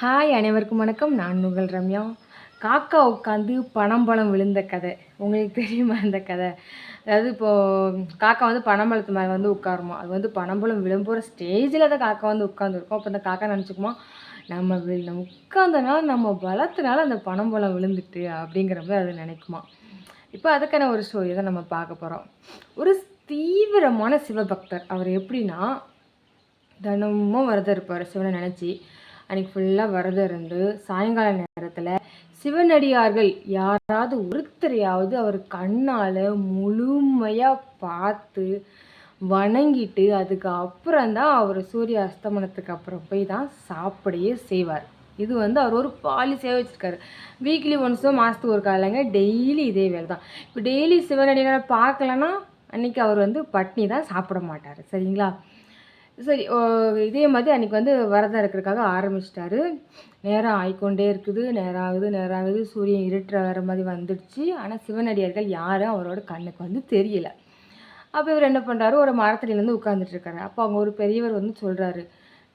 Hi அனைவருக்கும் வணக்கம். நான் உங்கள் ரம்யா. காக்கா உட்காந்து பனம்பழம் விழுந்த கதை. உங்களுக்கு தெரியுமா அந்த கதை? அதாவது இப்போது காக்கா வந்து பனம்பழத்து மேலே வந்து உட்காருமா? அது வந்து பனம்பழம் விழும்போகிற ஸ்டேஜில் தான் காக்கா வந்து உட்காந்துருக்கும் அப்போ அந்த காக்கா நினச்சிக்குமா நம்ம வி- நம்ம உட்காந்தனால நம்ம பலத்தினால அந்த பனம்பழம் விழுந்துட்டு அப்படிங்கிற மாதிரி அது நினைக்குமா? இப்போ அதுக்கான ஒரு ஸ்டோரி தான் நம்ம பார்க்க போகிறோம் ஒரு தீவிரமான சிவபக்தர். அவர் எப்படின்னா தினமும் விரதம் இருப்பார் சிவனை நினச்சி. அன்றைக்கி ஃபுல்லாக விரதம் இருந்து சாயங்கால நேரத்தில் சிவனடியார்கள் யாராவது ஒருத்தரையாவது அவர் கண்ணால் முழுமையாக பார்த்து வணங்கிட்டு அதுக்கு அப்புறம் தான் அவர் சூரிய அஸ்தமனத்துக்கு அப்புறம் போய் தான் சாப்பிடையே செய்வார். இது வந்து அவர் ஒரு பாலிசியாக வச்சுருக்காரு. வீக்லி ஒன்ஸோ மாதத்துக்கு ஒரு காலங்க டெய்லி இதே வேலை தான். இப்போ டெய்லி சிவனடிகளை பார்க்கலன்னா அன்னைக்கு அவர் வந்து பட்னி தான் சாப்பிட மாட்டார். சரிங்களா? சரி ஓ, இதே மாதிரி அன்றைக்கி வந்து விரதம் இருக்கிறதுக்காக ஆரம்பிச்சிட்டாரு. நேரம் ஆகிக்கொண்டே இருக்குது. நேரம் ஆகுது நேரம் ஆகுது சூரியன் இருட்டுற வர மாதிரி வந்துடுச்சு. ஆனால் சிவனடியார்கள் யாரும் அவரோட கண்ணுக்கு வந்து தெரியல. அப்போ இவர் என்ன பண்ணுறாரு ஒரு மரத்தடியில வந்து உட்காந்துட்ருக்காரு அப்போ அவங்க ஒரு பெரியவர் வந்து சொல்கிறாரு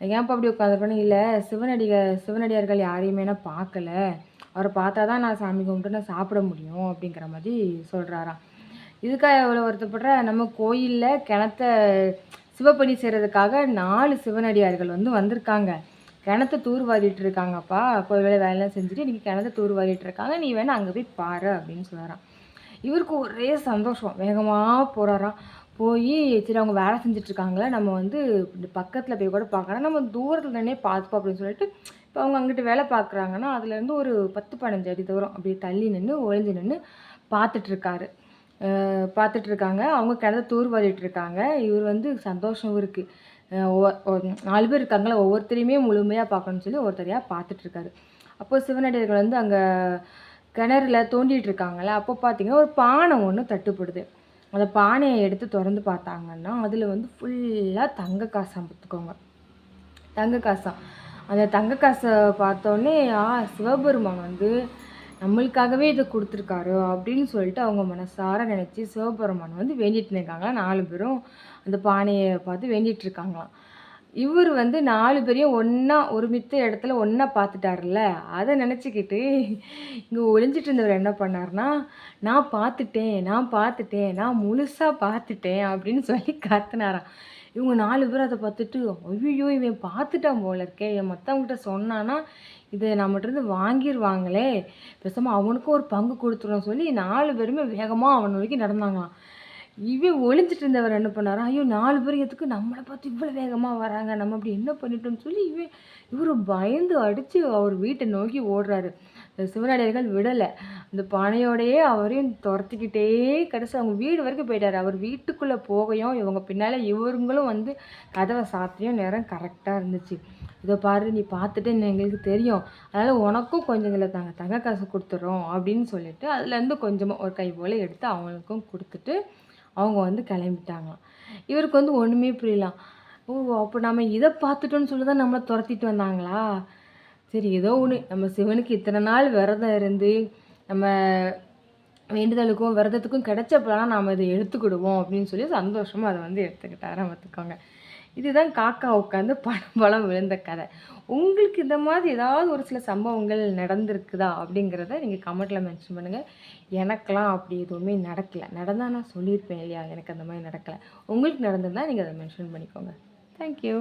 ஏன்ப்பா அப்படி உட்காந்துருப்பேன்னு இல்லை சிவனடிக சிவனடியார்கள் யாரையுமே நான் பார்க்கல. அவரை பார்த்தா தான் நான் சாமி கும்பிட்டு நான் சாப்பிட முடியும் அப்படிங்கிற மாதிரி சொல்கிறாராம் இதுக்காக எவ்வளோ வருத்தப்படுற? நம்ம கோயிலில் கிணத்த சிவப்பணி செய்கிறதுக்காக நாலு சிவனடியார்கள் வந்து வந்திருக்காங்க. கிணத்த தூர்வாரிட்டு இருக்காங்கப்பா. கோயில் வேலை வேலைலாம் செஞ்சுட்டு இன்றைக்கி கிணத்த தூர்வாரிட்டு இருக்காங்க. நீ வேணால் அங்கே போய் பாரு அப்படின்னு சொல்கிறான் இவருக்கு ஒரே சந்தோஷம். வேகமாக போகிறாராம் போய் சரி அவங்க வேலை செஞ்சுட்ருக்காங்களா நம்ம வந்து பக்கத்தில் போய் கூட பார்க்கலாம் நம்ம தூரத்தில் தானே பார்த்துப்போம் அப்படின்னு சொல்லிட்டு இப்போ அவங்க அங்கிட்டு வேலை பார்க்குறாங்கன்னா அதுலேருந்து ஒரு பத்து பதினஞ்சு அடி தூரம் அப்படியே தள்ளி நின்று ஒளிஞ்சு நின்று பார்த்துட்ருக்காரு பார்த்துட்ருக்காங்க அவங்க கிணத்த தூர் வாரிட்டு இருக்காங்க இவர் வந்து சந்தோஷம் இருக்குது நாலு பேர் இருக்காங்களா ஒவ்வொருத்தரையுமே முழுமையாக பார்க்கணும்னு சொல்லி ஒருத்தரையாக பார்த்துட்ருக்காரு அப்போது சிவனடியர்கள் வந்து அங்கே கிணறுல தோண்டிகிட்டு இருக்காங்கல்ல அப்போ பார்த்தீங்கன்னா ஒரு பானை ஒன்று தட்டுப்படுது. அந்த பானையை எடுத்து திறந்து பார்த்தாங்கன்னா அதில் வந்து ஃபுல்லாக தங்க காசாக பார்த்துக்கோங்க தங்க காசாக அந்த தங்க காசை பார்த்தோன்னே ஆ சிவபெருமான் வந்து நம்மளுக்காகவே இதை கொடுத்துருக்காரு அப்படின்னு சொல்லிட்டு அவங்க மனசார நினச்சி சிவபெருமான் வந்து வேண்டிட்டு இருக்காங்களாம் நாலு பேரும் அந்த பானையை பார்த்து வேண்டிகிட்டு இருக்காங்களாம். இவர் வந்து நாலு பேரையும் ஒன்றா ஒருமித்த இடத்துல ஒன்றா பார்த்துட்டாருல்ல. அதை நினச்சிக்கிட்டு இங்கே ஒளிஞ்சிட்டு இருந்தவர் என்ன பண்ணாருன்னா நான் பார்த்துட்டேன் நான் பார்த்துட்டேன் நான் முழுசாக பார்த்துட்டேன் அப்படின்னு சொல்லி கத்துனாராம். இவங்க நாலு பேர் அதை பார்த்துட்டு ஐயோ இவன் பார்த்துட்டான் போல இருக்கே. இவன் மற்றவங்ககிட்ட சொன்னான்னா இதை நம்மகிட்ட வாங்கிடுவாங்களே பேசாமல் அவனுக்கும் ஒரு பங்கு கொடுத்துருவோம் சொல்லி நாலு பேருமே வேகமாக அவன் நோக்கி நடந்தாங்களாம். இவன் ஒளிஞ்சிட்டு இருந்தவர் என்ன பண்ணாரா? ஐயோ நாலு பேர் எதுக்கு நம்மளை பார்த்து இவ்வளோ வேகமாக வராங்க? நம்ம அப்படி என்ன பண்ணிட்டோம்னு சொல்லி இவன் இவர் பயந்து அடித்து அவர் வீட்டை நோக்கி ஓடுறாரு. இந்த சிவனடியார்கள் விடலை. அந்த பானையோடையே அவரையும் துரத்திக்கிட்டே கடைசி அவங்க வீடு வரைக்கும் போயிட்டார். அவர் வீட்டுக்குள்ளே போகையும் இவங்க பின்னால் இவருங்களும் வந்து கதவை சாத்தியும் நேரம் கரெக்டாக இருந்துச்சு. இதை பாரு நீ பார்த்துட்டு எங்களுக்கு தெரியும். அதனால் உனக்கும் கொஞ்சம் இதில் தாங்க தங்க காசு கொடுத்துட்றோம் அப்படின்னு சொல்லிட்டு அதுலேருந்து கொஞ்சமாக ஒரு கை போல் எடுத்து அவங்களுக்கும் கொடுத்துட்டு அவங்க வந்து கிளம்பிட்டாங்களாம் இவருக்கு வந்து ஒன்றுமே புரியலாம் ஓ அப்போ நம்ம இதை பார்த்துட்டோன்னு சொல்லி தான் நம்மளை துரத்திட்டு வந்தாங்களா? சரி ஏதோ ஒன்று நம்ம சிவனுக்கு இத்தனை நாள் விரதம் இருந்து நம்ம வேண்டுதலுக்கும் விரதத்துக்கும் கிடைச்சப்பெல்லாம் நாம் இதை எடுத்துக்கிடுவோம் அப்படின்னு சொல்லி சந்தோஷமாக அதை வந்து எடுத்துக்கிட்டாராம் பார்த்துக்கோங்க. இதுதான் காக்கா உட்காந்து பழம் பழம் விழுந்த கதை. உங்களுக்கு இந்த மாதிரி ஏதாவது ஒரு சில சம்பவங்கள் நடந்திருக்குதா அப்படிங்கிறத நீங்கள் கமெண்ட்டில் மென்ஷன் பண்ணுங்கள் எனக்கெலாம் அப்படி எதுவுமே நடக்கலை. நடந்தால் நான் சொல்லியிருப்பேன் இல்லையா? எனக்கு அந்த மாதிரி நடக்கலை. உங்களுக்கு நடந்திருந்தால் நீங்கள் அதை மென்ஷன் பண்ணிக்கோங்க. தேங்க்யூ